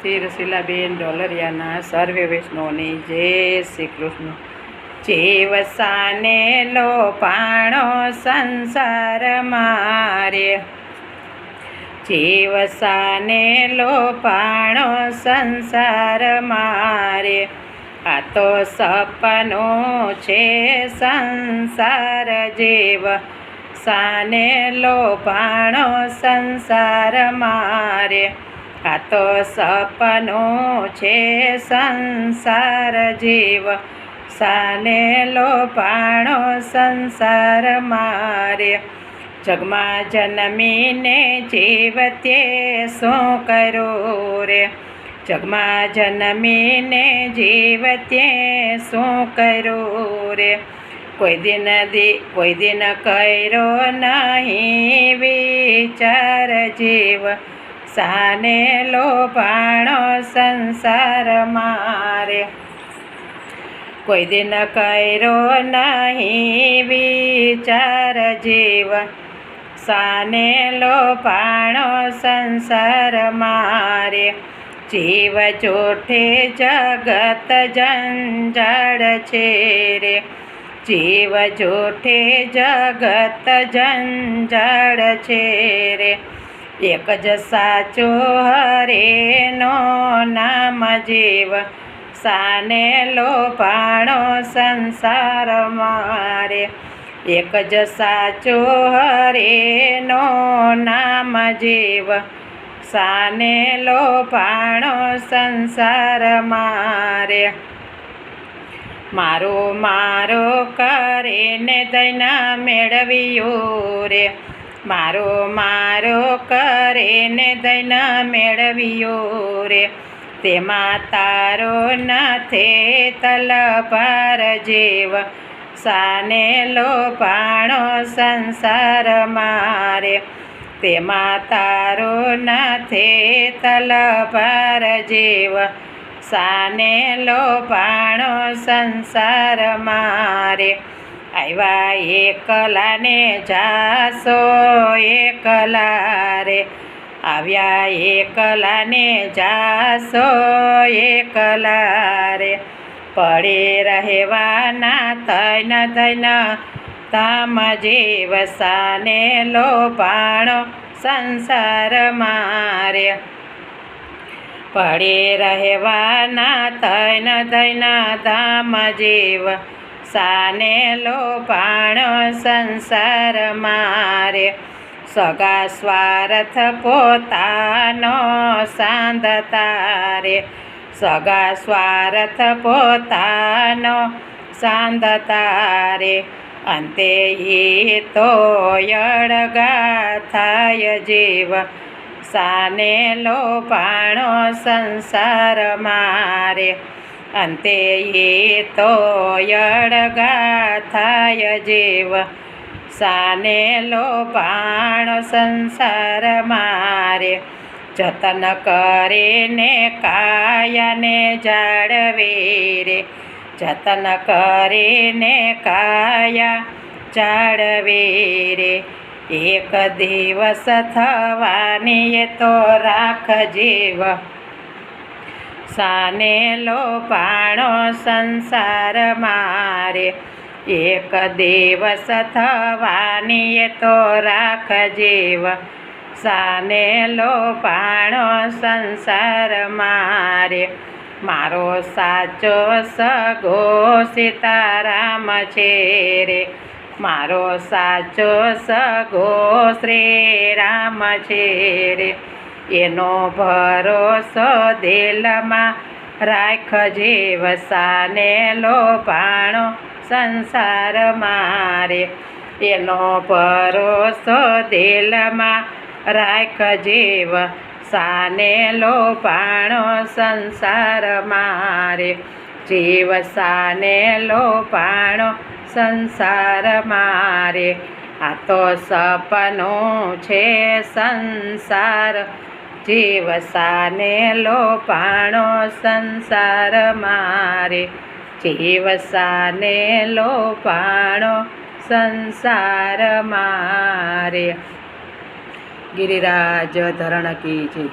તરફથી રસીલાબેન ડોલરિયાના સર્વે વૈષ્ણવની જય શ્રી કૃષ્ણ. જીવસાને લો પાણો સંસાર મારે. જીવસાને લો પાણો સંસાર મારે. આ તો સપનો છે સંસાર જીવ. સાને લો પાણો સંસાર મારે. આ તો સપનો છે સંસાર જીવ. સાને લો પાણો સંસાર મારે જગમાં જન્મીને જીવતે શું કરો રે? જગમાં જન્મીને જીવતે શું કરો રે? કોઈ દિન દી, કોઈ દિન કર્યો નહીં વિચાર જીવ. સાને લો ભાણો સંસાર મારે. કોઈ દિન કર્યો નહીં વિચાર જીવ. સાને લો પાણો સંસાર મારે. જીવ જોઠે જગત જંજાળ છે રે. જીવ જોઠે જગત જંજાળ છે રે. એક જ સાચો હરેનો નામ જીવ. સાને લો પાણો સંસાર મારે. એક જ સાચો હરેનો નામ જીવ. સાને લો પાણો સંસાર મારે. મારો મારો કરીને દૈના મેળવ્યો રે. મારો મારો કરેને દૈના મેળવ્યો રે. તેમાં તારો નાથે તલપાર જેવ. સાને લો પાણો સંસાર મારે. તેમાં તારો નાથે તલપાર જેવ. સાને લો પાણો સંસાર મારે. આવ્યા એકલાને જાસો એકલા રે આવ્યા એકલાને જાસો એકલા રે પડે રહેવાના તૈન તૈન તામ જીવ સાને લો પાણો સંસાર મારે. પડે રહેવાના તૈન તૈન ધામ જીવ સાને લો પાણો સંસાર મારે. સગા સ્વાર્થ પોતાનો સાંદ તારે. સગા સ્વાર્થ પોતાનો સાંધ તારે. અંતે એ તો યળગા થાય જીવ. સાને લો પાણો સંસાર મારે. અંતે એ તો યળગા થાય જીવ. સાને લો પાણો સંસાર મારે. જતન કરીને કાયાને જાળવે રે જતન કરીને કાયા જાળવે રે એક દિવસ થવાની એ તો રાખ જીવ. સાને લો પાણો સંસાર મારે. એક દિવસ થવાની તો રાખ જીવ. સાને લો પાણો સંસાર મારે. મારો સાચો સગો સીતારામ છે રે. મારો સાચો સગો શ્રી રામ છે રે. એનો ભરોસો દિલમાં રાખ જીવ સાને લો પાણો સંસાર મારે. એનો ભરોસો દિલમાં રાખ જીવ સાને લો પાણો સંસાર મારે. જીવ સાને લો પાણો સંસાર મારે. આ તો સપનું છે સંસાર જીવ સાને લો પાણો સંસાર મારે. જીવસાને લો પાણો સંસાર મારે. ગિરિરાજ ધરણ કી જય.